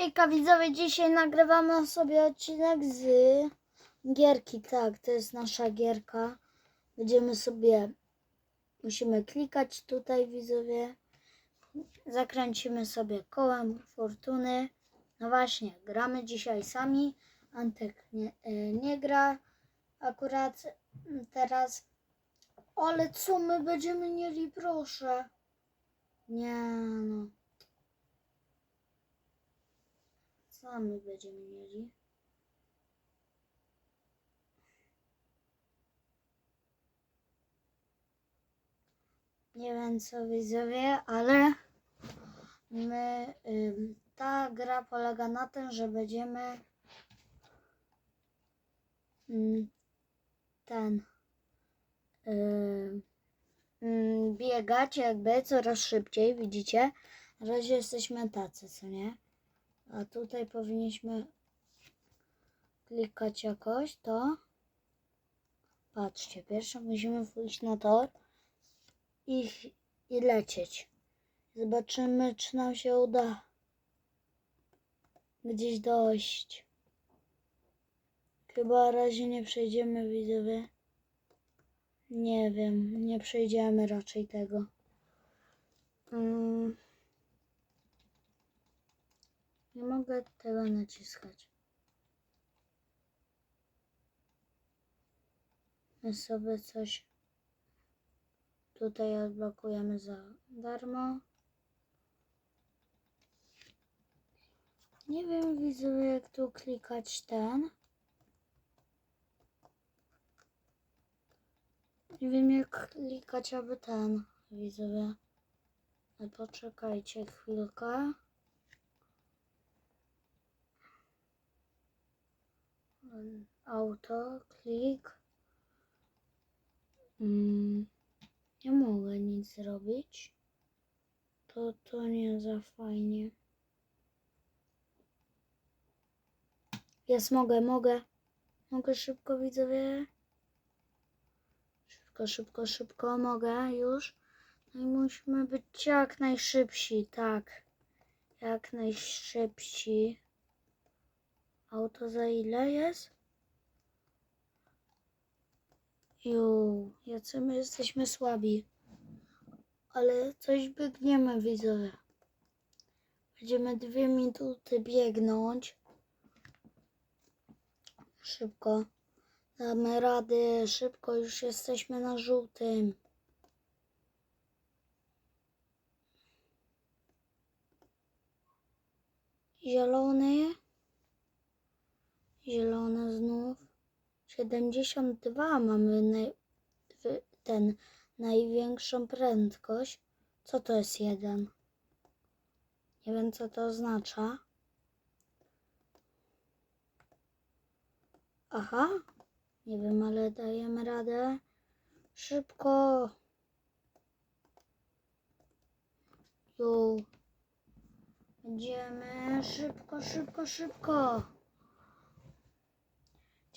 Hejka widzowie, dzisiaj nagrywamy sobie odcinek z gierki, tak, to jest nasza gierka. Będziemy sobie, musimy klikać tutaj widzowie, zakręcimy sobie kołem fortuny. No właśnie, gramy dzisiaj sami, Antek nie, y, nie gra akurat teraz. Ale co my będziemy mieli, proszę? Nie no. Co my będziemy mieli? Nie wiem co widzowie, ale my, ta gra polega na tym, że będziemy ten biegać jakby coraz szybciej, widzicie? Na razie jesteśmy tacy, co nie? A tutaj powinniśmy klikać jakoś to. Patrzcie, pierwsze musimy pójść na tor i, i lecieć. Zobaczymy, czy nam się uda gdzieś dojść. Chyba razie nie przejdziemy, widzowie. Nie wiem, nie przejdziemy raczej tego. Mm. Nie mogę tego naciskać. My sobie coś tutaj odblokujemy za darmo. Nie wiem, widzowie, jak tu klikać ten. Nie wiem, jak klikać, aby ten, widzowie. Poczekajcie chwilkę. Auto, klik. Mm, nie mogę nic zrobić. To, to nie za fajnie. Jest, mogę, mogę. Mogę szybko, widzowie. Szybko, szybko, szybko, mogę już. No i musimy być jak najszybsi, tak. Jak najszybsi. Auto za ile jest? Jo, jacy my jesteśmy słabi. Ale coś biegniemy, widzowie. Będziemy dwie minuty biegnąć. Szybko. Damy rady, szybko już jesteśmy na żółtym. Zielony. Zielone znów. 72 mamy naj, ten największą prędkość. Co to jest jeden? Nie wiem co to oznacza. Aha. Nie wiem, ale dajemy radę. Szybko. Jo. Będziemy szybko, szybko, szybko.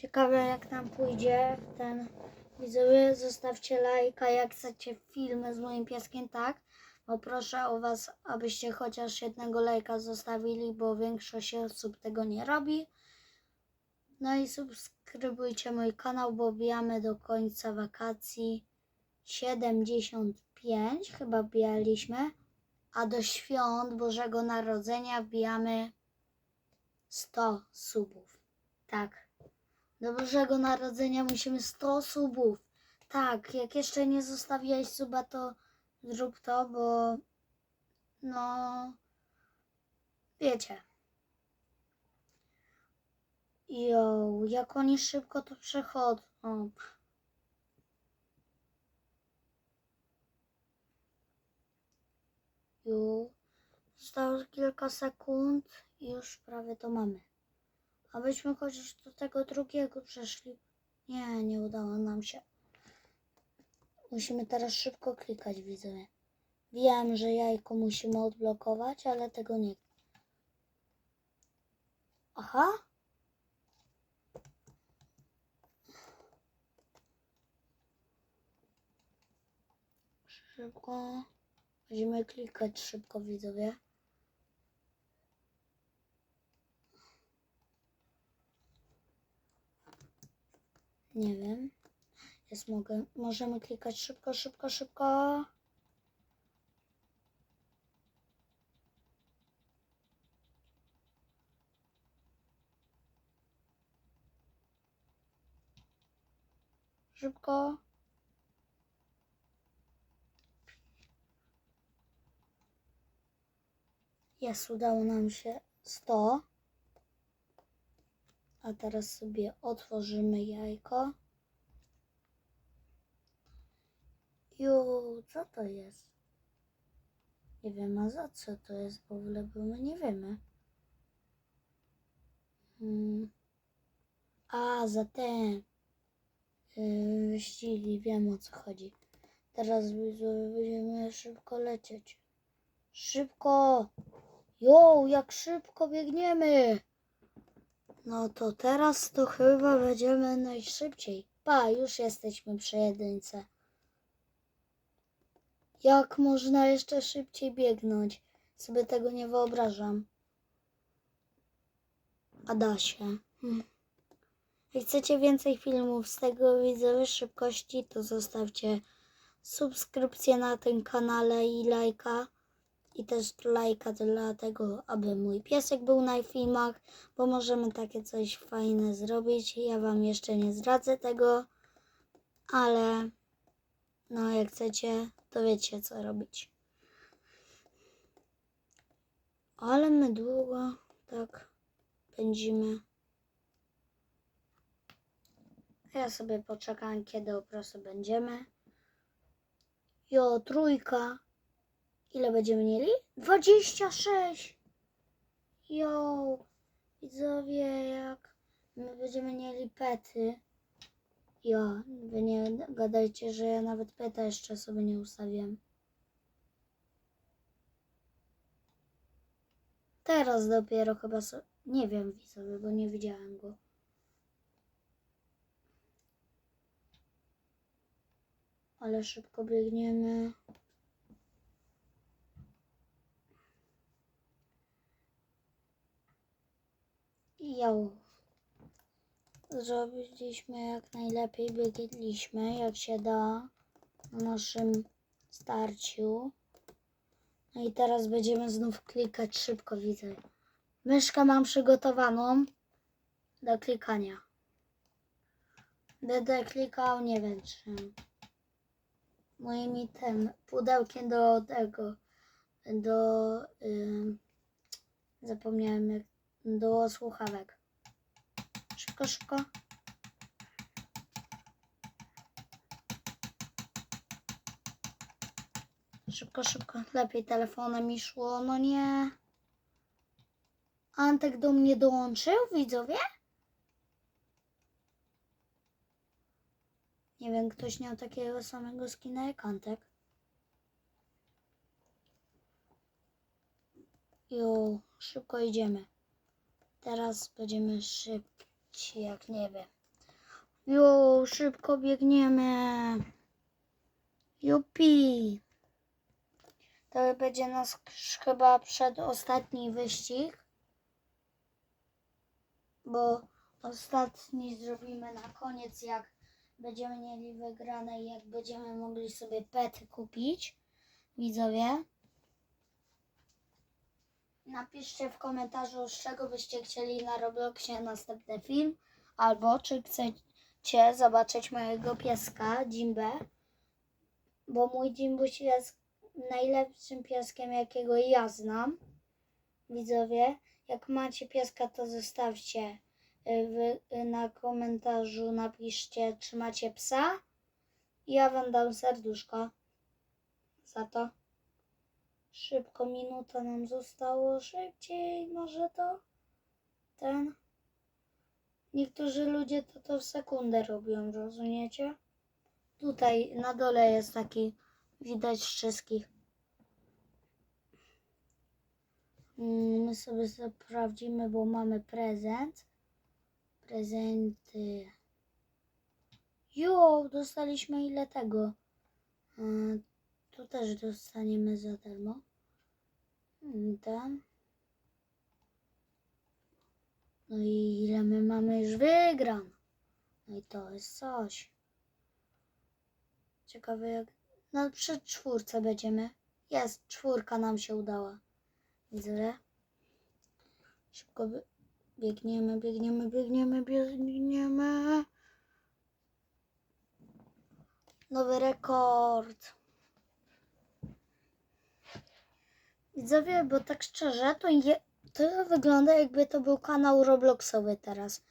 Ciekawe jak nam pójdzie ten widzowie. Zostawcie lajka jak chcecie filmy z moim pieskiem, tak? Bo proszę o was, abyście chociaż jednego lajka zostawili, bo większość osób tego nie robi. No i subskrybujcie mój kanał, bo bijamy do końca wakacji 75, chyba bijaliśmy. A do świąt Bożego Narodzenia wbijamy 100 subów. Tak. Do Bożego Narodzenia musimy 100 subów. Tak, jak jeszcze nie zostawiłeś suba, to zrób to, bo no wiecie. Jo, jak oni szybko to przechodzą. Jo, zostało kilka sekund i już prawie to mamy. Abyśmy chociaż do tego drugiego przeszli. Nie, nie udało nam się. Musimy teraz szybko klikać, widzowie. Wiem, że jajko musimy odblokować, ale tego nie. Aha. Szybko. Będziemy klikać szybko, widzowie. Nie wiem. Jest mogę. Możemy klikać szybko, szybko, szybko. Szybko. Jest, udało nam się 100. A teraz sobie otworzymy jajko. Jo, co to jest? Nie wiem, a za co to jest w ogóle, bo my nie wiemy. Hmm. A, za ten. Yy, wiem o co chodzi. Teraz będziemy szybko lecieć. Szybko! Jo, jak szybko biegniemy! No to teraz to chyba będziemy najszybciej. Pa, już jesteśmy przy jedynce. Jak można jeszcze szybciej biegnąć? Sobie tego nie wyobrażam. A da się. Hmm. Jak chcecie więcej filmów z tego widzowie szybkości, to zostawcie subskrypcję na tym kanale i lajka. I też lajka dlatego, aby mój piesek był na filmach, bo możemy takie coś fajne zrobić. Ja wam jeszcze nie zdradzę tego, ale no jak chcecie, to wiecie co robić. Ale my długo tak pędzimy. Ja sobie poczekam, kiedy po prostu będziemy. Jo, trójka. Ile będziemy mieli? 26! Jo, widzowie, jak my będziemy mieli pety. Jo, wy nie gadajcie, że ja nawet peta jeszcze sobie nie ustawiłem. Teraz dopiero chyba so... Nie wiem, widzowie, bo nie widziałem go. Ale szybko biegniemy. I. Zrobiliśmy jak najlepiej, biegliśmy jak się da na naszym starciu. No i teraz będziemy znów klikać szybko, widzę. Myszkę mam przygotowaną do klikania. Będę klikał, nie wiem czy moim tym pudełkiem do tego, do, ym, zapomniałem jak, do słuchawek. Szybko, szybko. Szybko, szybko. Lepiej telefonem mi szło. No nie. Antek do mnie dołączył, widzowie? Nie wiem, ktoś miał takiego samego skina jak Antek. Jo, szybko idziemy. Teraz będziemy szybci, jak nie wiem. Jo, szybko biegniemy. Jupi. To będzie nas chyba przedostatni wyścig. Bo ostatni zrobimy na koniec, jak będziemy mieli wygrane i jak będziemy mogli sobie pety kupić. Widzowie. Napiszcie w komentarzu, z czego byście chcieli na Robloxie następny film, albo czy chcecie zobaczyć mojego pieska, Jimbę, bo mój Jimbuś jest najlepszym pieskiem, jakiego ja znam. Widzowie, jak macie pieska, to zostawcie y, w, y, na komentarzu, napiszcie, czy macie psa ja wam dam serduszko za to. Szybko, minuta nam zostało. Szybciej, może to ten. Niektórzy ludzie to, to w sekundę robią, rozumiecie? Tutaj na dole jest taki, widać wszystkich. Mm, My sobie sprawdzimy, bo mamy prezent. Prezenty. Jo, dostaliśmy ile tego? Y, Tu też dostaniemy za darmo. Ten. No i ile my mamy już wygran? No i to jest coś. Ciekawe jak... No przy czwórce będziemy. Jest, czwórka nam się udała. Widzę. Szybko by... biegniemy, biegniemy, biegniemy, biegniemy. Nowy rekord. Widzowie, bo tak szczerze, to, je, to wygląda jakby to był kanał Robloxowy teraz.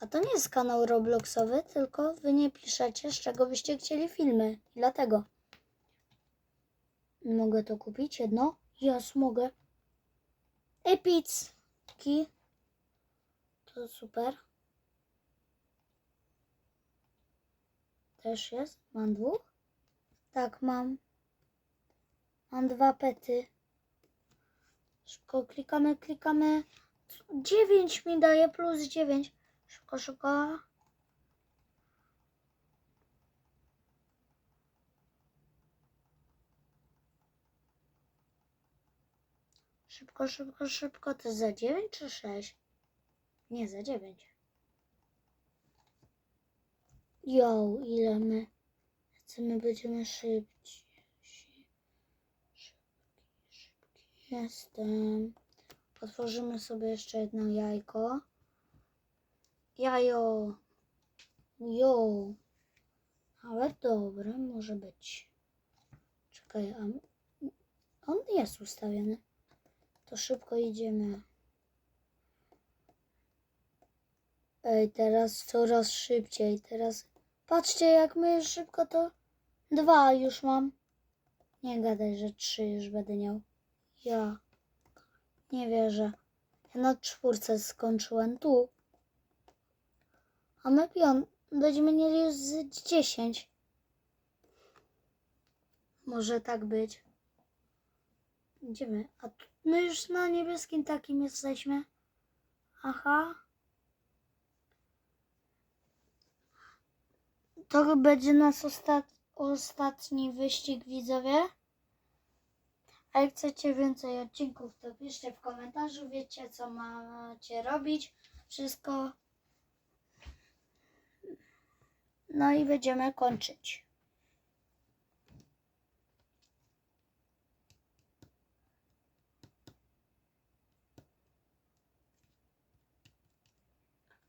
A to nie jest kanał Robloxowy, tylko wy nie piszecie, z czego byście chcieli filmy. Dlatego. Mogę to kupić jedno? Jas, mogę. Epicki. To super. Też jest? Mam dwóch? Tak, mam. Mam dwa pety. Szybko klikamy, klikamy. 9 mi daje plus 9. Szybko, szybko. Szybko, szybko, szybko. To za 9 czy 6? Nie, za 9. Jo, ile my? Co my będziemy szybci? Jestem. Otworzymy sobie jeszcze jedno jajko. Jajo. Jo. Ale dobre może być. Czekaj, a on jest ustawiony. To szybko idziemy. Ej, teraz coraz szybciej. Teraz patrzcie, jak my szybko to. Dwa już mam. Nie gadaj, że trzy już będę miał. Ja. Nie wierzę. Ja na czwórce skończyłem tu. A my pion będziemy mieli już z 10. Może tak być. Idziemy. A my już na niebieskim takim jesteśmy. Aha. To będzie nasz ostat... ostatni wyścig, widzowie. A jak chcecie więcej odcinków, to piszcie w komentarzu. Wiecie, co macie robić. Wszystko. No i będziemy kończyć.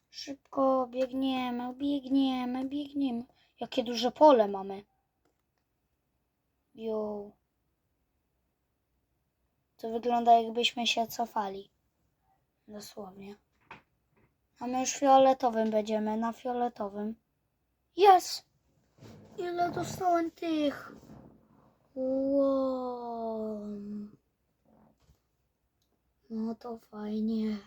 Szybko biegniemy, biegniemy, biegniemy. Jakie duże pole mamy. Jo. To wygląda jakbyśmy się cofali. Dosłownie. A my już fioletowym będziemy, na fioletowym. Jest! Ile dostałem tych? Wow. No to fajnie.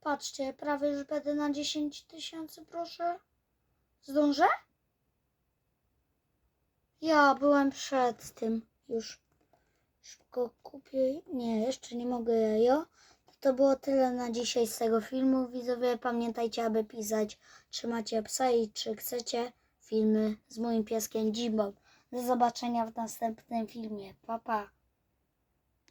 Patrzcie, prawie już będę na 10 tysięcy, proszę. Zdążę? Ja byłem przed tym już. Szybko kupię. Nie, jeszcze nie mogę jajo. To było tyle na dzisiaj z tego filmu. Widzowie, pamiętajcie, aby pisać, czy macie psa i czy chcecie filmy z moim pieskiem Jimbo. Do zobaczenia w następnym filmie. Pa, pa.